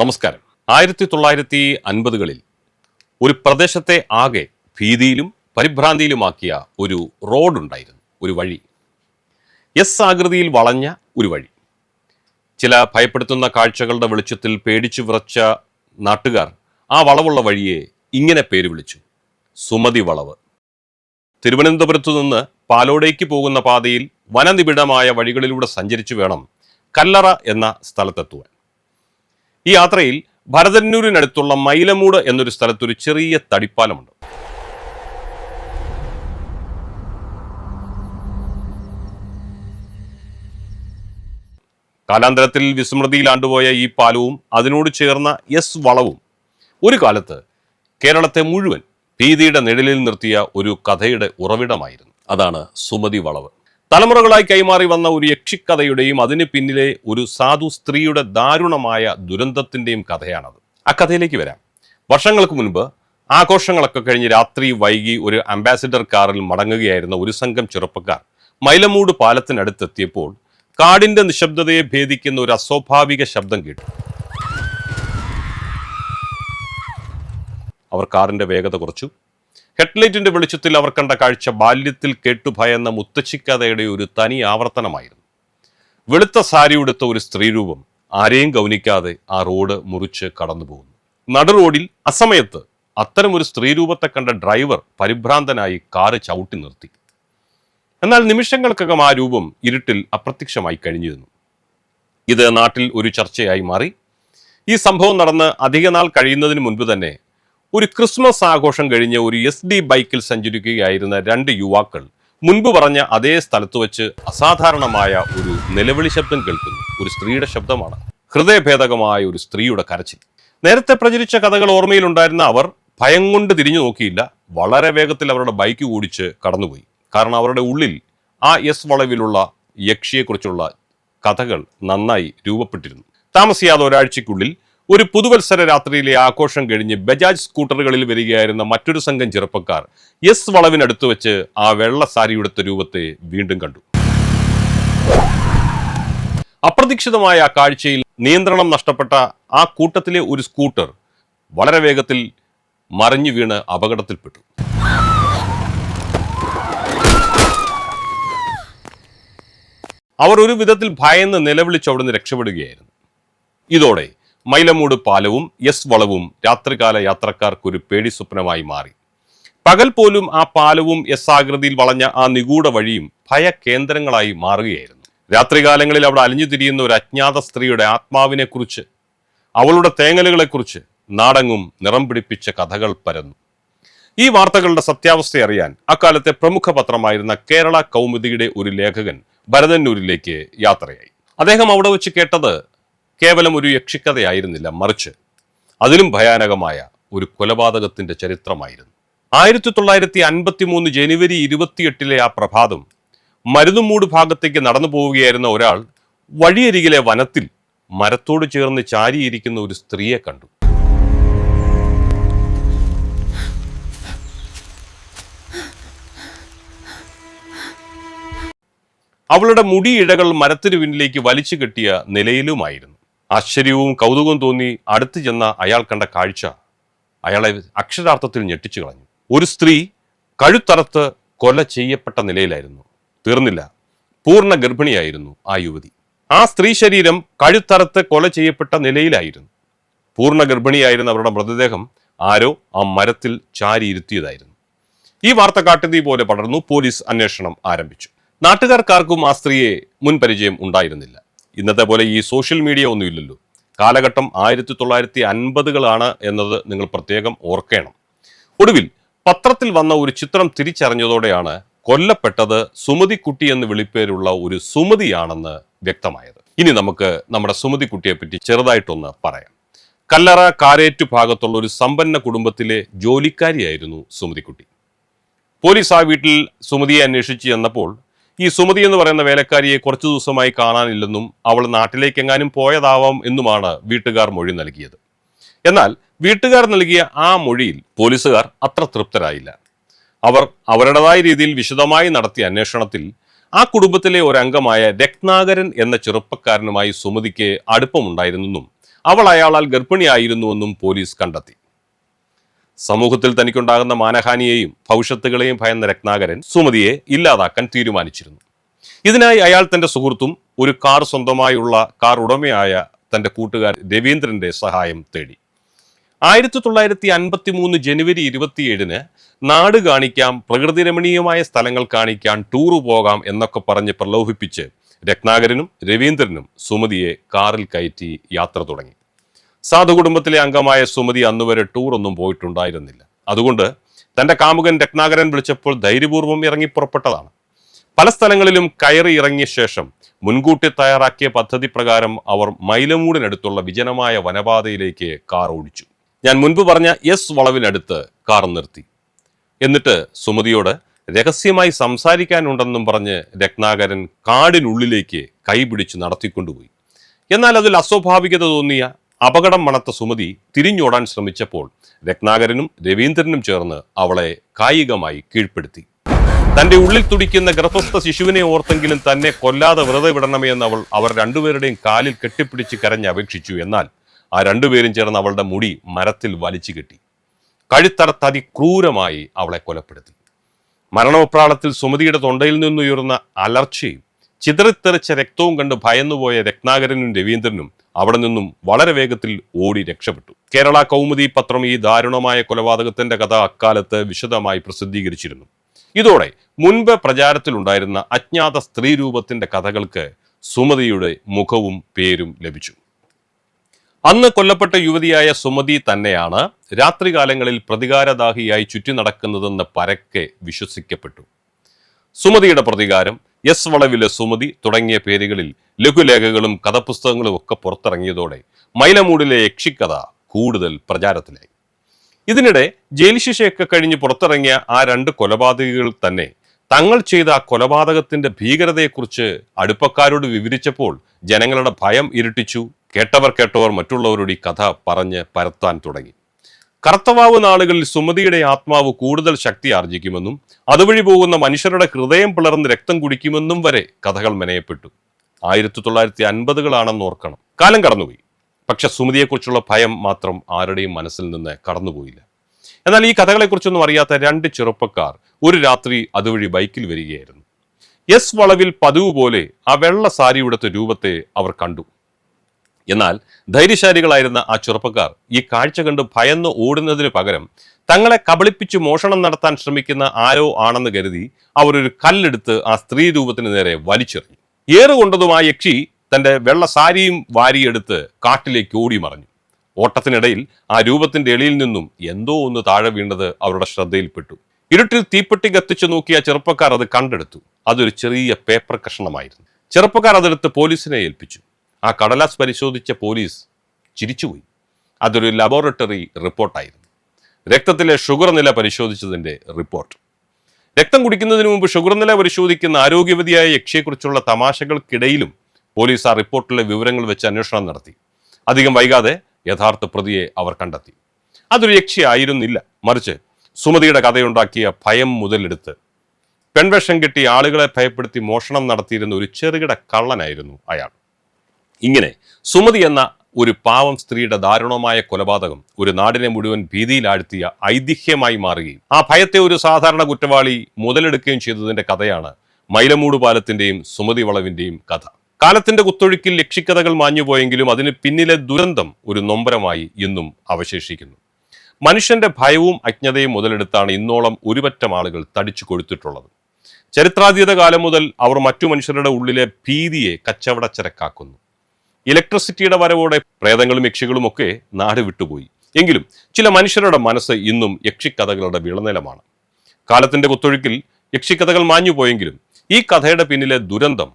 നമസ്കാരം. ആയിരത്തി തൊള്ളായിരത്തി അൻപതുകളിൽ ഒരു പ്രദേശത്തെ ആകെ ഭീതിയിലും പരിഭ്രാന്തിയിലുമാക്കിയ ഒരു റോഡുണ്ടായിരുന്നു ഒരു വഴി. എസ് ആകൃതിയിൽ വളഞ്ഞ ഒരു വഴി. ചില ഭയപ്പെടുത്തുന്ന കാഴ്ചകളുടെ വെളിച്ചത്തിൽ പേടിച്ചു വിറച്ച നാട്ടുകാർ ആ വളവുള്ള വഴിയെ ഇങ്ങനെ പേര് വിളിച്ചു സുമതി വളവ്. തിരുവനന്തപുരത്തു നിന്ന് പാലോടേക്ക് പോകുന്ന പാതയിൽ വനനിബിഡമായ വഴികളിലൂടെ സഞ്ചരിച്ചു വേണം കല്ലറ എന്ന സ്ഥലത്തെത്തുവാൻ. ഈ യാത്രയിൽ ഭരതന്നൂരിനടുത്തുള്ള മൈലമൂട് എന്നൊരു സ്ഥലത്തൊരു ചെറിയ തടിപ്പാലമുണ്ട്. കാലാന്തരത്തിൽ വിസ്മൃതിയിലാണ്ടുപോയ ഈ പാലവും അതിനോട് ചേർന്ന എസ് വളവും ഒരു കാലത്ത് കേരളത്തെ മുഴുവൻ ഭീതിയുടെ നിഴലിൽ നിർത്തിയ ഒരു കഥയുടെ ഉറവിടമായിരുന്നു. അതാണ് സുമതി വളവ്. തലമുറകളായി കൈമാറി വന്ന ഒരു യക്ഷിക്കഥയുടെയും അതിന് പിന്നിലെ ഒരു സാധു സ്ത്രീയുടെ ദാരുണമായ ദുരന്തത്തിന്റെയും കഥയാണത്. ആ കഥയിലേക്ക് വരാം. വർഷങ്ങൾക്ക് മുൻപ് ആഘോഷങ്ങളൊക്കെ കഴിഞ്ഞ് രാത്രി വൈകി ഒരു അംബാസിഡർ കാറിൽ മടങ്ങുകയായിരുന്ന ഒരു സംഘം ചെറുപ്പക്കാർ മൈലമൂട് പാലത്തിനടുത്തെത്തിയപ്പോൾ കാടിന്റെ നിശബ്ദതയെ ഭേദിക്കുന്ന ഒരു അസ്വാഭാവിക ശബ്ദം കേട്ടു. അവർ കാറിന്റെ വേഗത കുറച്ചു. ഹെഡ്ലൈറ്റിന്റെ വെളിച്ചത്തിൽ അവർ കണ്ട കാഴ്ച ബാല്യത്തിൽ കേട്ടുഭയന്ന മുത്തശ്ശിക്കഥയുടെ ഒരു തനി ആവർത്തനമായിരുന്നു. വെളുത്ത സാരിയുടുത്ത ഒരു സ്ത്രീരൂപം ആരെയും ഗൗനിക്കാതെ ആ റോഡ് മുറിച്ച് കടന്നു പോകുന്നു. നടു റോഡിൽ അസമയത്ത് അത്തരമൊരു സ്ത്രീരൂപത്തെ കണ്ട ഡ്രൈവർ പരിഭ്രാന്തനായി കാറ് ചവിട്ടി നിർത്തി. എന്നാൽ നിമിഷങ്ങൾക്കകം ആ രൂപം ഇരുട്ടിൽ അപ്രത്യക്ഷമായി കഴിഞ്ഞിരുന്നു. ഇത് നാട്ടിൽ ഒരു ചർച്ചയായി മാറി. ഈ സംഭവം നടന്ന് അധികനാൾ കഴിയുന്നതിന് മുൻപ് തന്നെ ഒരു ക്രിസ്മസ് ആഘോഷം കഴിഞ്ഞ് ഒരു എസ് ഡി ബൈക്കിൽ സഞ്ചരിക്കുകയായിരുന്ന രണ്ട് യുവാക്കൾ മുൻപ് പറഞ്ഞ അതേ സ്ഥലത്ത് വെച്ച് അസാധാരണമായ ഒരു നിലവിളി ശബ്ദം കേൾക്കുന്നു. ഒരു സ്ത്രീയുടെ ശബ്ദമാണ്. ഹൃദയഭേദകമായ ഒരു സ്ത്രീയുടെ കരച്ചിൽ. നേരത്തെ പ്രചരിച്ച കഥകൾ ഓർമ്മയിലുണ്ടായിരുന്ന അവർ ഭയം കൊണ്ട് തിരിഞ്ഞു നോക്കിയില്ല. വളരെ വേഗത്തിൽ അവരുടെ ബൈക്ക് ഓടിച്ച് കടന്നുപോയി. കാരണം അവരുടെ ഉള്ളിൽ ആ എസ് വളവിലുള്ള യക്ഷിയെക്കുറിച്ചുള്ള കഥകൾ നന്നായി രൂപപ്പെട്ടിരുന്നു. താമസിയാതെ ഒരാഴ്ചയ്ക്കുള്ളിൽ ഒരു പുതുവത്സര രാത്രിയിലെ ആഘോഷം കഴിഞ്ഞ് ബജാജ് സ്കൂട്ടറുകളിൽ വരികയായിരുന്ന മറ്റൊരു സംഘം ചെറുപ്പക്കാർ എസ് വളവിനടുത്ത് വെച്ച് ആ വെള്ള സാരിയുടുത്ത രൂപത്തെ വീണ്ടും കണ്ടു. അപ്രതീക്ഷിതമായ ആ കാഴ്ചയിൽ നിയന്ത്രണം നഷ്ടപ്പെട്ട ആ കൂട്ടത്തിലെ ഒരു സ്കൂട്ടർ വളരെ വേഗത്തിൽ മറിഞ്ഞു വീണ് അപകടത്തിൽപ്പെട്ടു. അവർ ഒരു വിധത്തിൽ ഭയന്ന് നിലവിളിച്ച് അവിടുന്ന് രക്ഷപ്പെടുകയായിരുന്നു. ഇതോടെ മൈലമൂട് പാലവും എസ് വളവും രാത്രികാല യാത്രക്കാർക്കൊരു പേടി സ്വപ്നമായി മാറി. പകൽ പോലും ആ പാലവും എസ് ആകൃതിയിൽ വളഞ്ഞ ആ നിഗൂഢ വഴിയും ഭയകേന്ദ്രങ്ങളായി മാറുകയായിരുന്നു. രാത്രികാലങ്ങളിൽ അവിടെ അലിഞ്ഞു തിരിയുന്ന ഒരു അജ്ഞാത സ്ത്രീയുടെ ആത്മാവിനെക്കുറിച്ച് അവളുടെ തേങ്ങലുകളെക്കുറിച്ച് നാടങ്ങും നിറം പിടിപ്പിച്ച കഥകൾ പരന്നു. ഈ വാർത്തകളുടെ സത്യാവസ്ഥ അറിയാൻ അക്കാലത്തെ പ്രമുഖ പത്രമായിരുന്ന കേരള കൗമുദിയുടെ ഒരു ലേഖകൻ ഭരതന്നൂരിലേക്ക് യാത്രയായി. അദ്ദേഹം അവിടെ വെച്ച് കേട്ടത് കേവലം ഒരു യക്ഷിക്കഥയായിരുന്നില്ല മറിച്ച് അതിലും ഭയാനകമായ ഒരു കൊലപാതകത്തിന്റെ ചരിത്രമായിരുന്നു. ആയിരത്തി തൊള്ളായിരത്തി അൻപത്തി മൂന്ന് ജനുവരി ഇരുപത്തിയെട്ടിലെ ആ പ്രഭാതം മരുതുമൂട് ഭാഗത്തേക്ക് നടന്നു പോവുകയായിരുന്ന ഒരാൾ വഴിയരികിലെ വനത്തിൽ മരത്തോട് ചേർന്ന് ചാരിയിരിക്കുന്ന ഒരു സ്ത്രീയെ കണ്ടു. അവളുടെ മുടിയിഴകൾ മരത്തിനു പിന്നിലേക്ക് വലിച്ചു കെട്ടിയ നിലയിലുമായിരുന്നു. ആശ്ചര്യവും കൗതുകവും തോന്നി അടുത്തു ചെന്ന അയാൾ കണ്ട കാഴ്ച അയാളെ അക്ഷരാർത്ഥത്തിൽ ഞെട്ടിച്ചു കളഞ്ഞു. ഒരു സ്ത്രീ കഴുത്തറത്ത് കൊല ചെയ്യപ്പെട്ട നിലയിലായിരുന്നു. തീർന്നില്ല. പൂർണ ഗർഭിണിയായിരുന്നു ആ യുവതി. ആ സ്ത്രീ ശരീരം കഴുത്തറത്ത് കൊല ചെയ്യപ്പെട്ട നിലയിലായിരുന്നു. പൂർണ ഗർഭിണിയായിരുന്ന അവരുടെ മൃതദേഹം ആരോ ആ മരത്തിൽ ചാരിയിരുത്തിയതായിരുന്നു ഈ വാർത്ത കാട്ടുതീ പോലെ പടർന്നു പോലീസ് അന്വേഷണം ആരംഭിച്ചു. നാട്ടുകാർക്കാർക്കും ആ സ്ത്രീയെ മുൻപരിചയം ഉണ്ടായിരുന്നില്ല. ഇന്നത്തെ പോലെ ഈ സോഷ്യൽ മീഡിയ ഒന്നുമില്ലല്ലോ. കാലഘട്ടം ആയിരത്തി തൊള്ളായിരത്തി അൻപതുകളാണ് എന്നത് നിങ്ങൾ പ്രത്യേകം ഓർക്കണം. ഒടുവിൽ പത്രത്തിൽ വന്ന ഒരു ചിത്രം തിരിച്ചറിഞ്ഞതോടെയാണ് കൊല്ലപ്പെട്ടത് സുമതിക്കുട്ടി എന്ന് വിളിപ്പേരുള്ള ഒരു സുമതിയാണെന്ന് വ്യക്തമായത്. ഇനി നമുക്ക് നമ്മുടെ സുമതിക്കുട്ടിയെ പറ്റി ചെറുതായിട്ടൊന്ന് പറയാം. കല്ലറ കാരേറ്റു ഭാഗത്തുള്ള ഒരു സമ്പന്ന കുടുംബത്തിലെ ജോലിക്കാരിയായിരുന്നു സുമതിക്കുട്ടി. പോലീസ് ആ വീട്ടിൽ സുമതിയെ അന്വേഷിച്ച് ചെന്നപ്പോൾ ഈ സുമതി എന്ന് പറയുന്ന വേലക്കാരിയെ കുറച്ചു ദിവസമായി കാണാനില്ലെന്നും അവൾ നാട്ടിലേക്ക് എങ്ങാനും പോയതാവാം എന്നുമാണ് വീട്ടുകാർ മൊഴി നൽകിയത്. എന്നാൽ വീട്ടുകാർ നൽകിയ ആ മൊഴിയിൽ പോലീസുകാർ അത്ര തൃപ്തരായില്ല. അവർ അവരുടേതായ രീതിയിൽ വിശദമായി നടത്തിയ അന്വേഷണത്തിൽ ആ കുടുംബത്തിലെ ഒരംഗമായ രത്നാകരൻ എന്ന ചെറുപ്പക്കാരനുമായി സുമതിക്ക് അടുപ്പമുണ്ടായിരുന്നെന്നും അവൾ അയാളാൽ ഗർഭിണിയായിരുന്നുവെന്നും പോലീസ് കണ്ടെത്തി. സമൂഹത്തിൽ തനിക്കുണ്ടാകുന്ന മാനഹാനിയെയും ഭവിഷ്യത്തുകളെയും ഭയന്ന രത്നാകരൻ സുമതിയെ ഇല്ലാതാക്കാൻ തീരുമാനിച്ചിരുന്നു. ഇതിനായി അയാൾ തന്റെ സുഹൃത്തും ഒരു കാർ സ്വന്തമായുള്ള കാർ ഉടമയായ തന്റെ കൂട്ടുകാർ രവീന്ദ്രന്റെ സഹായം തേടി. ആയിരത്തി തൊള്ളായിരത്തി അൻപത്തി മൂന്ന് ജനുവരി ഇരുപത്തിയേഴിന് നാട് കാണിക്കാം പ്രകൃതി രമണീയമായ സ്ഥലങ്ങൾ കാണിക്കാൻ ടൂറ് പോകാം എന്നൊക്കെ പറഞ്ഞ് പ്രലോഭിപ്പിച്ച് രത്നാകരനും രവീന്ദ്രനും സുമതിയെ കാറിൽ കയറ്റി യാത്ര തുടങ്ങി. സാധു കുടുംബത്തിലെ അംഗമായ സുമതി അന്നുവരെ ടൂർ ഒന്നും പോയിട്ടുണ്ടായിരുന്നില്ല. അതുകൊണ്ട് തന്റെ കാമുകൻ രത്നാകരൻ വിളിച്ചപ്പോൾ ധൈര്യപൂർവം ഇറങ്ങി പുറപ്പെട്ടതാണ്. പല സ്ഥലങ്ങളിലും കയറി ഇറങ്ങിയ ശേഷം മുൻകൂട്ടി തയ്യാറാക്കിയ പദ്ധതി പ്രകാരം അവർ മൈലമൂടിനടുത്തുള്ള വിജനമായ വനപാതയിലേക്ക് കാർ ഓടിച്ചു. ഞാൻ മുൻപ് പറഞ്ഞ എസ് വളവിനടുത്ത് കാർ നിർത്തി. എന്നിട്ട് സുമതിയോട് രഹസ്യമായി സംസാരിക്കാനുണ്ടെന്നും പറഞ്ഞ് രത്നാകരൻ കാടിനുള്ളിലേക്ക് കൈപിടിച്ച് നടത്തിക്കൊണ്ടുപോയി. എന്നാൽ അതിൽ അസ്വാഭാവികത തോന്നിയ അപകടം മണത്ത സുമതി തിരിഞ്ഞോടാൻ ശ്രമിച്ചപ്പോൾ രത്നാകരനും രവീന്ദ്രനും ചേർന്ന് അവളെ കായികമായി കീഴ്പ്പെടുത്തി. തന്റെ ഉള്ളിൽ തുടിക്കുന്ന ഗർഭസ്ഥ ശിശുവിനെ ഓർത്തെങ്കിലും തന്നെ കൊല്ലാതെ വെറുതെ വിടണമേ എന്ന് അവൾ അവർ രണ്ടുപേരുടെയും കാലിൽ കെട്ടിപ്പിടിച്ച് കരഞ്ഞ് അപേക്ഷിച്ചു എന്നാൽ ആ രണ്ടുപേരും ചേർന്ന് അവളുടെ മുടി മരത്തിൽ വലിച്ചു കെട്ടി. കഴുത്തറത്ത് അതിക്രൂരമായി അവളെ കൊലപ്പെടുത്തി. മരണോപ്രാളത്തിൽ സുമതിയുടെ തൊണ്ടയിൽ നിന്നുയർന്ന അലർച്ചയും ചിതറിത്തെറിച്ച രക്തവും കണ്ട് ഭയന്നുപോയ രത്നാകരനും രവീന്ദ്രനും അവിടെ നിന്നും വളരെ വേഗത്തിൽ ഓടി രക്ഷപ്പെട്ടു. കേരള കൗമുദി പത്രം ഈ ദാരുണമായ കൊലപാതകത്തിന്റെ കഥ അക്കാലത്ത് വിശദമായി പ്രസിദ്ധീകരിച്ചിരുന്നു. ഇതോടെ മുൻപ് പ്രചാരത്തിലുണ്ടായിരുന്ന അജ്ഞാത സ്ത്രീ രൂപത്തിന്റെ കഥകൾക്ക് സുമതിയുടെ മുഖവും പേരും ലഭിച്ചു. അന്ന് കൊല്ലപ്പെട്ട യുവതിയായ സുമതി തന്നെയാണ് രാത്രികാലങ്ങളിൽ പ്രതികാരദാഹിയായി ചുറ്റി നടക്കുന്നതെന്ന് പരക്കെ വിശ്വസിക്കപ്പെട്ടു. സുമതിയുടെ പ്രതികാരം എസ് വളവിലെ സുമതി തുടങ്ങിയ പേരുകളിൽ ലഘുലേഖകളും കഥപുസ്തകങ്ങളും ഒക്കെ പുറത്തിറങ്ങിയതോടെ മൈലമൂടിലെ യക്ഷിക്കഥ കൂടുതൽ പ്രചാരത്തിലായി. ഇതിനിടെ ജയിൽ ശിക്ഷയൊക്കെ കഴിഞ്ഞ് പുറത്തിറങ്ങിയ ആ രണ്ട് കൊലപാതകികൾ തന്നെ തങ്ങൾ ചെയ്ത കൊലപാതകത്തിന്റെ ഭീകരതയെക്കുറിച്ച് അടുപ്പക്കാരോട് വിവരിച്ചപ്പോൾ ജനങ്ങളുടെ ഭയം ഇരുട്ടിച്ചു. കേട്ടവർ കേട്ടവർ മറ്റുള്ളവരോട് ഈ കഥ പറഞ്ഞ് പരത്താൻ തുടങ്ങി. കർത്തവാവ് നാളുകളിൽ സുമതിയുടെ ആത്മാവ് കൂടുതൽ ശക്തി ആർജിക്കുമെന്നും അതുവഴി പോകുന്ന മനുഷ്യരുടെ ഹൃദയം പിളർന്ന് രക്തം കുടിക്കുമെന്നും വരെ കഥകൾ മെനയപ്പെട്ടു. ആയിരത്തി തൊള്ളായിരത്തി അൻപതുകളാണെന്ന് ഓർക്കണം. കാലം കടന്നുപോയി. പക്ഷെ സുമതിയെക്കുറിച്ചുള്ള ഭയം മാത്രം ആരുടെയും മനസ്സിൽ നിന്ന് കടന്നുപോയില്ല. എന്നാൽ ഈ കഥകളെക്കുറിച്ചൊന്നും അറിയാത്ത രണ്ട് ചെറുപ്പക്കാർ ഒരു രാത്രി അതുവഴി ബൈക്കിൽ വരികയായിരുന്നു. എസ് വളവിൽ പതിവ് പോലെ ആ വെള്ള സാരിയുടത്തെ രൂപത്തെ അവർ കണ്ടു. എന്നാൽ ധൈര്യശാലികളായിരുന്ന ആ ചെറുപ്പക്കാർ ഈ കാഴ്ച കണ്ട് ഭയന്ന് ഓടുന്നതിന് പകരം തങ്ങളെ കബളിപ്പിച്ച് മോഷണം നടത്താൻ ശ്രമിക്കുന്ന ആരോ ആണെന്ന് കരുതി അവർ ഒരു കല്ലെടുത്ത് ആ സ്ത്രീ രൂപത്തിന് നേരെ വലിച്ചെറിഞ്ഞു. ഏറുകൊണ്ടതും ആ യക്ഷി തന്റെ വെള്ള സാരിയും വാരിയെടുത്ത് കാട്ടിലേക്ക് ഓടി മറഞ്ഞു. ഓട്ടത്തിനിടയിൽ ആ രൂപത്തിന്റെ എളിയിൽ നിന്നും എന്തോ ഒന്ന് താഴെ വീണത് അവരുടെ ശ്രദ്ധയിൽപ്പെട്ടു. ഇരുട്ടിൽ തീപ്പെട്ടി കത്തിച്ചു നോക്കിയ ചെറുപ്പക്കാർ അത് കണ്ടെടുത്തു. അതൊരു ചെറിയ പേപ്പർ കഷണമായിരുന്നു. ചെറുപ്പക്കാർ അതെടുത്ത് പോലീസിനെ ഏൽപ്പിച്ചു. ആ കടലാസ് പരിശോധിച്ച പോലീസ് ചിരിച്ചുപോയി. അതൊരു ലബോറട്ടറി റിപ്പോർട്ടായിരുന്നു രക്തത്തിലെ ഷുഗർ നില പരിശോധിച്ചതിന്റെ റിപ്പോർട്ട് രക്തം കുടിക്കുന്നതിന് മുമ്പ് ഷുഗർ നില പരിശോധിക്കുന്ന ആരോഗ്യവതിയായ യക്ഷിയെക്കുറിച്ചുള്ള തമാശകൾക്കിടയിലും പോലീസ് ആ റിപ്പോർട്ടിലെ വിവരങ്ങൾ വെച്ച് അന്വേഷണം നടത്തി. അധികം വൈകാതെ യഥാർത്ഥ പ്രതിയെ അവർ കണ്ടെത്തി. അതൊരു യക്ഷി ആയിരുന്നില്ല. മറിച്ച് സുമതിയുടെ കഥയുണ്ടാക്കിയ ഭയം മുതലെടുത്ത് പെൺവേഷം കിട്ടി ആളുകളെ ഭയപ്പെടുത്തി മോഷണം നടത്തിയിരുന്ന ഒരു ചെറുകിട കള്ളനായിരുന്നു അയാൾ. ഇങ്ങനെ സുമതി എന്ന ഒരു പാവം സ്ത്രീയുടെ ദാരുണമായ കൊലപാതകം ഒരു നാടിനെ മുഴുവൻ ഭീതിയിലാഴ്ത്തിയ ഐതിഹ്യമായി മാറുകയും ആ ഭയത്തെ ഒരു സാധാരണ കുറ്റവാളി മുതലെടുക്കുകയും ചെയ്തതിന്റെ കഥയാണ് മൈലമൂട് പാലത്തിന്റെയും സുമതി വളവിന്റെയും കഥ. കാലത്തിന്റെ കുത്തൊഴുക്കിൽ ലക്ഷിക്കഥകൾ മാഞ്ഞുപോയെങ്കിലും അതിന് പിന്നിലെ ദുരന്തം ഒരു നൊമ്പരമായി ഇന്നും അവശേഷിക്കുന്നു. മനുഷ്യന്റെ ഭയവും അജ്ഞതയും മുതലെടുത്താണ് ഇന്നോളം ഒരുപറ്റം ആളുകൾ തടിച്ചു കൊഴുത്തിട്ടുള്ളത്. ചരിത്രാതീത കാലം മുതൽ അവർ മറ്റു മനുഷ്യരുടെ ഉള്ളിലെ ഭീതിയെ കച്ചവടച്ചരക്കാക്കുന്നു. ഇലക്ട്രിസിറ്റിയുടെ വരവോടെ പ്രേതങ്ങളും യക്ഷികളും ഒക്കെ നാട് വിട്ടുപോയി. എങ്കിലും ചില മനുഷ്യരുടെ മനസ്സ് ഇന്നും യക്ഷിക്കഥകളുടെ വിളനിലമാണ്. കാലത്തിന്റെ കുത്തൊഴുക്കിൽ യക്ഷിക്കഥകൾ മാഞ്ഞുപോയെങ്കിലും ഈ കഥയുടെ പിന്നിലെ ദുരന്തം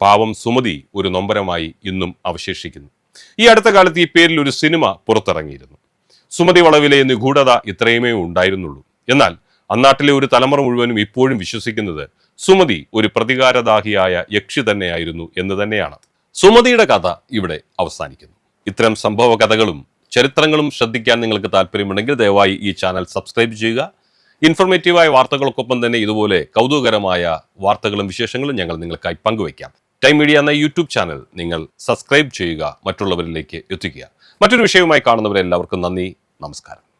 പാവം സുമതി ഒരു നൊമ്പരമായി ഇന്നും അവശേഷിക്കുന്നു. ഈ അടുത്ത കാലത്ത് ഈ പേരിൽ ഒരു സിനിമ പുറത്തിറങ്ങിയിരുന്നു. സുമതി വളവിലെ നിഗൂഢത ഇത്രയുമേ ഉണ്ടായിരുന്നുള്ളൂ. എന്നാൽ അന്നാട്ടിലെ ഒരു തലമുറ മുഴുവനും ഇപ്പോഴും വിശ്വസിക്കുന്നത് സുമതി ഒരു പ്രതികാരദാഹിയായ യക്ഷി തന്നെയായിരുന്നു എന്ന് തന്നെയാണ്. സുമതിയുടെ കഥ ഇവിടെ അവസാനിക്കുന്നു. ഇത്തരം സംഭവ കഥകളും ചരിത്രങ്ങളും ശ്രദ്ധിക്കാൻ നിങ്ങൾക്ക് താല്പര്യമുണ്ടെങ്കിൽ ദയവായി ഈ ചാനൽ സബ്സ്ക്രൈബ് ചെയ്യുക. ഇൻഫോർമേറ്റീവായ വാർത്തകൾക്കൊപ്പം തന്നെ ഇതുപോലെ കൗതുകകരമായ വാർത്തകളും വിശേഷങ്ങളും ഞങ്ങൾ നിങ്ങൾക്കായി പങ്കുവയ്ക്കാം. ടൈം മീഡിയ എന്ന യൂട്യൂബ് ചാനൽ നിങ്ങൾ സബ്സ്ക്രൈബ് ചെയ്യുക മറ്റുള്ളവരിലേക്ക് എത്തിക്കുക. മറ്റൊരു വിഷയവുമായി കാണുന്നവരെല്ലാവർക്കും നന്ദി നമസ്കാരം.